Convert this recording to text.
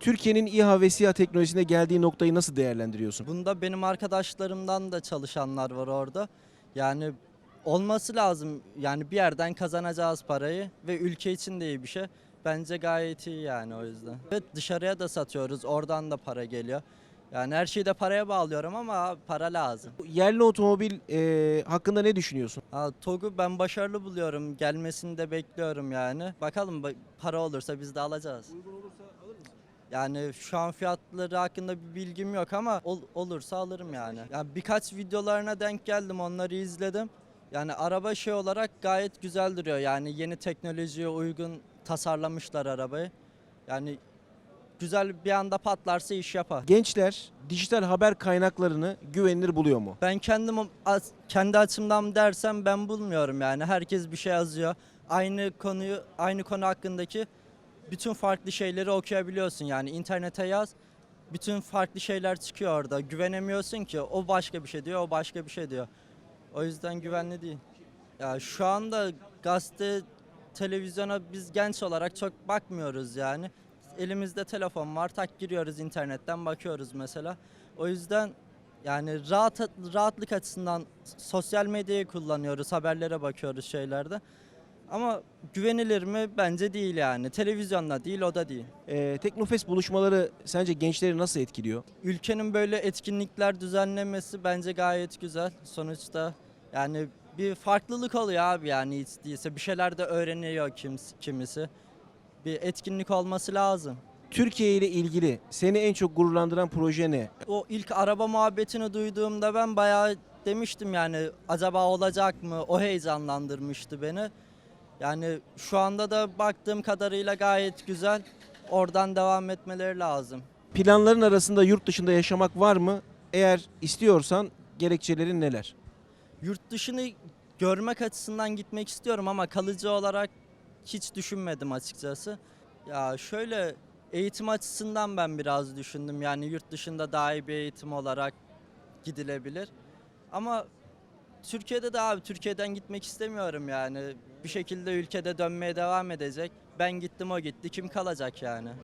Türkiye'nin İHA ve SİHA teknolojisine geldiği noktayı nasıl değerlendiriyorsun? Bunda benim arkadaşlarımdan da çalışanlar var orada. Yani olması lazım. Yani bir yerden kazanacağız parayı ve ülke için de iyi bir şey. Bence gayet iyi yani o yüzden. Ve dışarıya da satıyoruz. Oradan da para geliyor. Yani her şeyi de paraya bağlıyorum ama para lazım. Yerli otomobil e, hakkında ne düşünüyorsun? Ha, TOG'u ben başarılı buluyorum. Gelmesini de bekliyorum yani. Bakalım ba- para olursa biz de alacağız. Yani şu an fiyatları hakkında bir bilgim yok ama ol- olursa alırım yani. yani. Birkaç videolarına denk geldim onları izledim. Yani araba şey olarak gayet güzel duruyor. Yani yeni teknolojiye uygun tasarlamışlar arabayı. Yani güzel bir anda patlarsa iş yapar. Gençler dijital haber kaynaklarını güvenilir buluyor mu? Ben kendim kendi açımdan dersem ben bulmuyorum yani. Herkes bir şey yazıyor. Aynı konuyu aynı konu hakkındaki bütün farklı şeyleri okuyabiliyorsun yani internete yaz. Bütün farklı şeyler çıkıyor orada. Güvenemiyorsun ki. O başka bir şey diyor, o başka bir şey diyor. O yüzden güvenli değil. Ya şu anda gazete, televizyona biz genç olarak çok bakmıyoruz yani. Elimizde telefon var, tak giriyoruz internetten bakıyoruz mesela. O yüzden yani rahat rahatlık açısından sosyal medyayı kullanıyoruz, haberlere bakıyoruz şeylerde. Ama güvenilir mi? Bence değil yani. Televizyonda değil, o da değil. E, Teknofest buluşmaları sence gençleri nasıl etkiliyor? Ülkenin böyle etkinlikler düzenlemesi bence gayet güzel. Sonuçta yani bir farklılık oluyor abi yani hiç değilse. Bir şeyler de öğreniyor kimisi, kimisi. Bir etkinlik olması lazım. Türkiye ile ilgili seni en çok gururlandıran proje ne? O ilk araba muhabbetini duyduğumda ben bayağı demiştim yani acaba olacak mı? O heyecanlandırmıştı beni. Yani şu anda da baktığım kadarıyla gayet güzel. Oradan devam etmeleri lazım. Planların arasında yurt dışında yaşamak var mı? Eğer istiyorsan gerekçelerin neler? Yurt dışını görmek açısından gitmek istiyorum ama kalıcı olarak hiç düşünmedim açıkçası. Ya şöyle eğitim açısından ben biraz düşündüm. Yani yurt dışında daha iyi bir eğitim olarak gidilebilir. Ama Türkiye'de de abi Türkiye'den gitmek istemiyorum yani. Bir şekilde ülkede dönmeye devam edecek. Ben gittim o gitti. Kim kalacak yani?